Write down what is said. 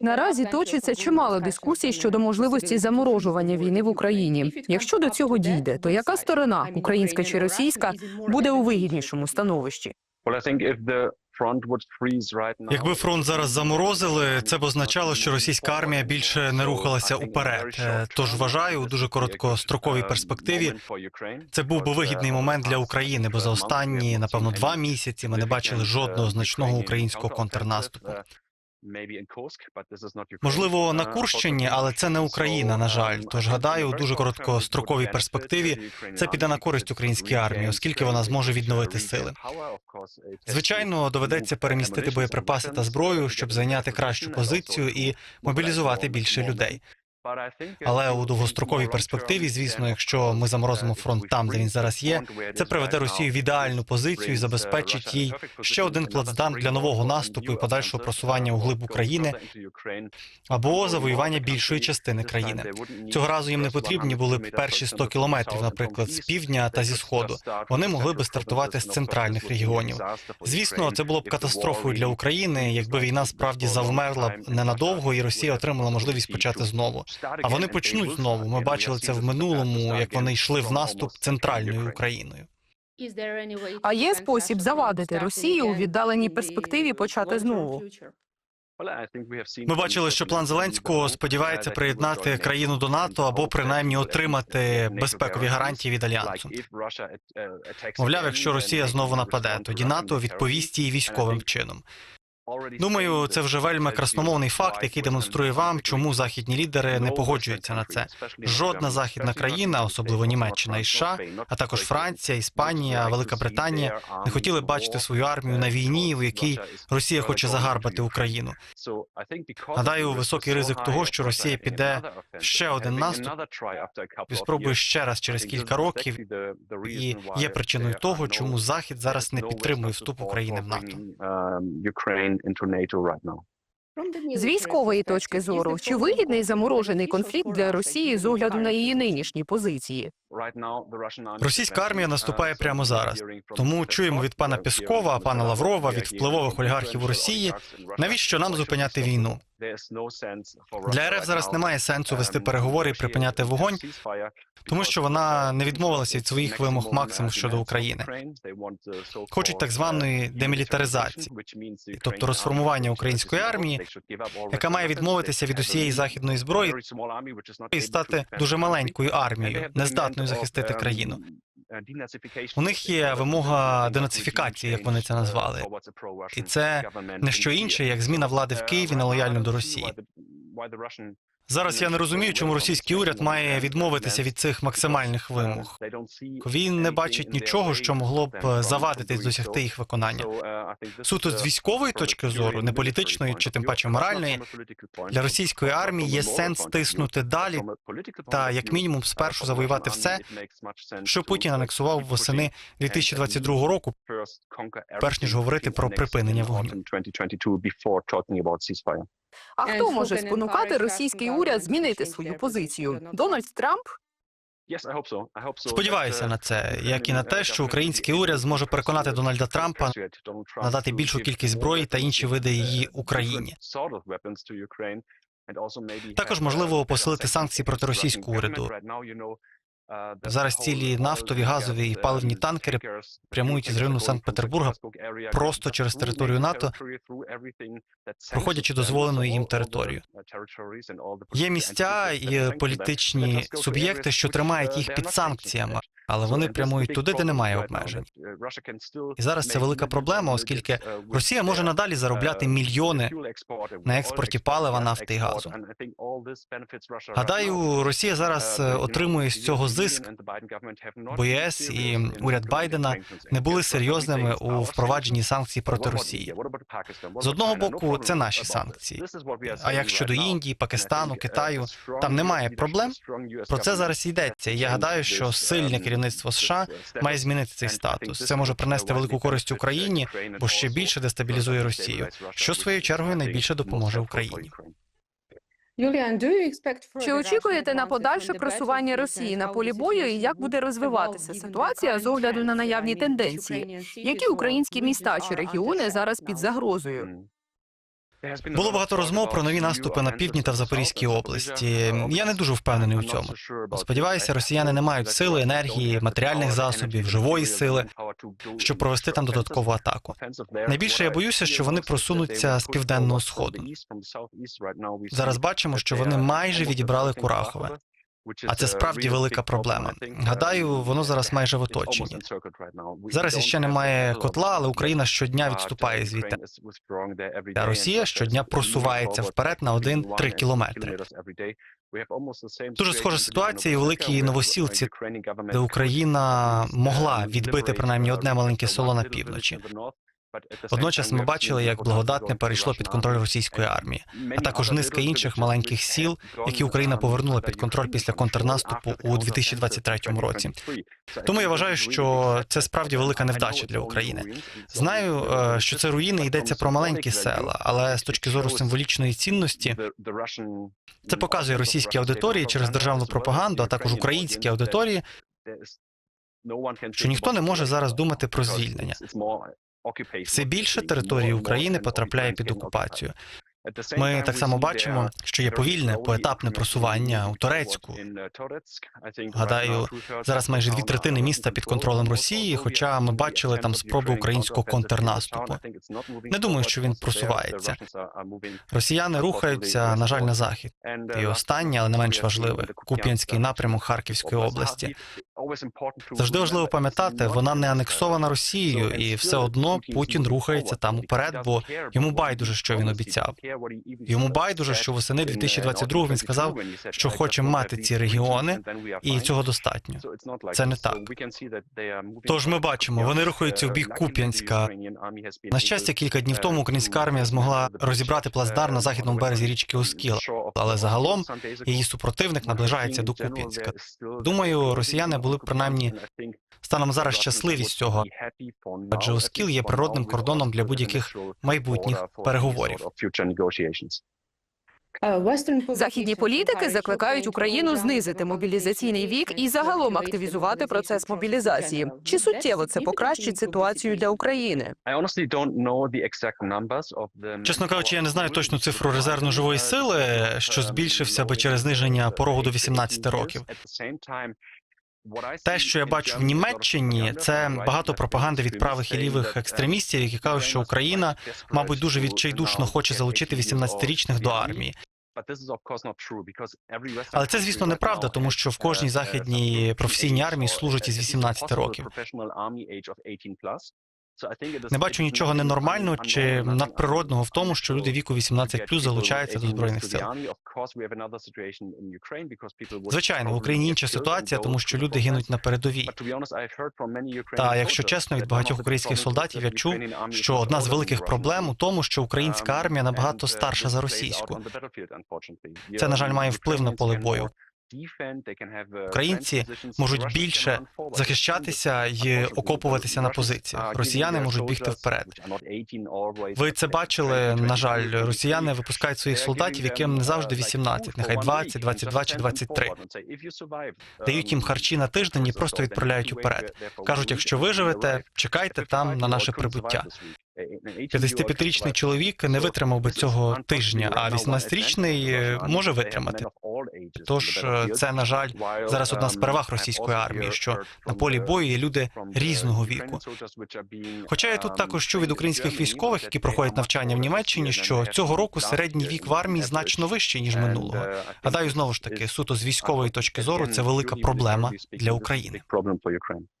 Наразі точиться чимало дискусій щодо можливості заморожування війни в Україні. Якщо до цього дійде, то яка сторона, українська чи російська, буде у вигіднішому становищі? Якби фронт зараз заморозили, це б означало, що російська армія більше не рухалася уперед. Тож вважаю, у дуже короткостроковій перспективі це був би вигідний момент для України, бо за останні, напевно, два місяці ми не бачили жодного значного українського контрнаступу. Можливо, на Курщині, але це не Україна, на жаль. Тож гадаю, у дуже короткостроковій перспективі це піде на користь українській армії, оскільки вона зможе відновити сили. Звичайно, доведеться перемістити боєприпаси та зброю, щоб зайняти кращу позицію і мобілізувати більше людей. Але у довгостроковій перспективі, звісно, якщо ми заморозимо фронт там, де він зараз є, це приведе Росію в ідеальну позицію і забезпечить їй ще один плацдарм для нового наступу і подальшого просування у глиб України або завоювання більшої частини країни. Цього разу їм не потрібні були б перші 100 кілометрів, наприклад, з півдня та зі сходу. Вони могли би стартувати з центральних регіонів. Звісно, це було б катастрофою для України, якби війна справді завмерла б ненадовго, і Росія отримала можливість почати знову. А вони почнуть знову. Ми бачили це в минулому, як вони йшли в наступ центральною Україною. А є спосіб завадити Росії у віддаленій перспективі почати знову? Ми бачили, що план Зеленського сподівається приєднати країну до НАТО або принаймні отримати безпекові гарантії від альянсу. Мовляв, якщо Росія знову нападе, тоді НАТО відповість їй військовим чином. Думаю, це вже вельми красномовний факт, який демонструє вам, чому західні лідери не погоджуються на це. Жодна західна країна, особливо Німеччина і США, а також Франція, Іспанія, Велика Британія, не хотіли бачити свою армію на війні, у якій Росія хоче загарбати Україну. Гадаю, високий ризик того, що Росія піде в ще один наступ і спробує ще раз через кілька років, і є причиною того, чому Захід зараз не підтримує вступ України в НАТО. З військової точки зору, чи вигідний заморожений конфлікт для Росії з огляду на її нинішні позиції? Російська армія наступає прямо зараз. Тому чуємо від пана Піскова, пана Лаврова, від впливових олігархів у Росії. Навіщо нам зупиняти війну? Для РФ зараз немає сенсу вести переговори і припиняти вогонь, тому що вона не відмовилася від своїх вимог максимум щодо України. Хочуть так званої демілітаризації, тобто розформування української армії, яка має відмовитися від усієї західної зброї і стати дуже маленькою армією, нездатною захистити країну. У них є вимога денацифікації, як вони це назвали, і це не що інше, як зміна влади в Києві на лояльну до Росії. Зараз я не розумію, чому російський уряд має відмовитися від цих максимальних вимог. Він не бачить нічого, що могло б завадити досягти їх виконання. Суто з військової точки зору, не політичної чи тим паче моральної, для російської армії є сенс тиснути далі та як мінімум спершу завоювати все, що Путін анексував восени 2022 року, перш ніж говорити про припинення вогню. А хто може спонукати російський уряд змінити свою позицію? Дональд Трамп? Сподіваюся на це, як і на те, що український уряд зможе переконати Дональда Трампа надати більшу кількість зброї та інші види її Україні. Також можливо посилити санкції проти російського уряду. Зараз цілі нафтові, газові і паливні танкери прямують із району Санкт-Петербурга просто через територію НАТО, проходячи дозволену їм територію. Є місця і політичні суб'єкти, що тримають їх під санкціями, але вони прямують туди, де немає обмежень. І зараз це велика проблема, оскільки Росія може надалі заробляти мільйони на експорті палива, нафти і газу. Гадаю, Росія зараз е, отримує з цього зиск, бо ЄС і уряд Байдена не були серйозними у впровадженні санкцій проти Росії. З одного боку, це наші санкції. А як щодо Індії, Пакистану, Китаю, там немає проблем. Про це зараз йдеться. І я гадаю, що сильне керівництво США має змінити цей статус. Це може принести велику користь Україні, бо ще більше дестабілізує Росію, що своєю чергою найбільше допоможе Україні. Чи очікуєте на подальше просування Росії на полі бою і як буде розвиватися ситуація з огляду на наявні тенденції? Які українські міста чи регіони зараз під загрозою? Було багато розмов про нові наступи на півдні та в Запорізькій області. Я не дуже впевнений у цьому. Сподіваюся, росіяни не мають сили, енергії, матеріальних засобів, живої сили, щоб провести там додаткову атаку. Найбільше я боюся, що вони просунуться з південного сходу. Зараз бачимо, що вони майже відібрали Курахове. А це справді велика проблема. Гадаю, воно зараз майже в оточенні. Зараз іще немає котла, але Україна щодня відступає звідти. А Росія щодня просувається вперед на 1-3 кілометри. Дуже схожа ситуація і у великій новосілці, де Україна могла відбити принаймні одне маленьке село на півночі. Водночас ми бачили, як благодатне перейшло під контроль російської армії, а також низка інших маленьких сіл, які Україна повернула під контроль після контрнаступу у 2023 році. Тому я вважаю, що це справді велика невдача для України. Знаю, е, що це руїни йдеться про маленькі села, але з точки зору символічної цінності це показує російській аудиторії через державну пропаганду, а також українській аудиторії, що ніхто не може зараз думати про звільнення. Все більше території України потрапляє під окупацію. Ми так само бачимо, що є повільне поетапне просування у Торецьку. Гадаю, зараз майже дві третини міста під контролем Росії, хоча ми бачили там спроби українського контрнаступу. Не думаю, що він просувається. Росіяни рухаються, на жаль, на захід. І останнє, але не менш важливе, Куп'янський напрямок Харківської області. Завжди важливо пам'ятати, вона не анексована Росією, і все одно Путін рухається там уперед, бо йому байдуже, що він обіцяв. Йому байдуже, що восени 2022 він сказав, що хоче мати ці регіони, і цього достатньо. Це не так. Тож ми бачимо, вони рухаються в бік Куп'янська. На щастя, кілька днів тому українська армія змогла розібрати плацдарм на західному березі річки Оскіл, але загалом її супротивник наближається до Куп'янська. Думаю, росіяни були принаймні станом зараз щасливі з цього, адже Оскіл є природним кордоном для будь-яких майбутніх переговорів. Західні політики закликають Україну знизити мобілізаційний вік і загалом активізувати процес мобілізації. Чи суттєво це покращить ситуацію для України? Чесно кажучи, я не знаю точну цифру резервно живої сили, що збільшився би через зниження порогу до 18 років. Те, що я бачу в Німеччині, це багато пропаганди від правих і лівих екстремістів, які кажуть, що Україна, мабуть, дуже відчайдушно хоче залучити 18-річних до армії. Але це, звісно, неправда, тому що в кожній західній професійній армії служать із 18 років. Не бачу нічого ненормального чи надприродного в тому, що люди віку 18 залучаються до збройних сил. Звичайно, в Україні інша ситуація, тому що люди гинуть на передовій. Та якщо чесно, від багатьох українських солдатів я чув, що одна з великих проблем у тому, що українська армія набагато старша за російську. Це, на жаль, має вплив на поле бою. Українці можуть більше захищатися і окопуватися на позиціях. Росіяни можуть бігти вперед. Ви це бачили. На жаль, росіяни випускають своїх солдатів, яким не завжди 18, нехай 20, 22 чи 23. Дають їм харчі на тиждень і просто відправляють уперед. Кажуть, якщо виживете, чекайте там на наше прибуття. 55-річний чоловік не витримав би цього тижня, а 18-річний може витримати. Тож е, це, на жаль, зараз одна з переваг російської армії, що на полі бою є люди різного віку. Хоча я тут також чув від українських військових, які проходять навчання в Німеччині, що цього року середній вік в армії значно вищий ніж минулого. Гадаю, знову ж таки, суто з військової точки зору, це велика проблема для України.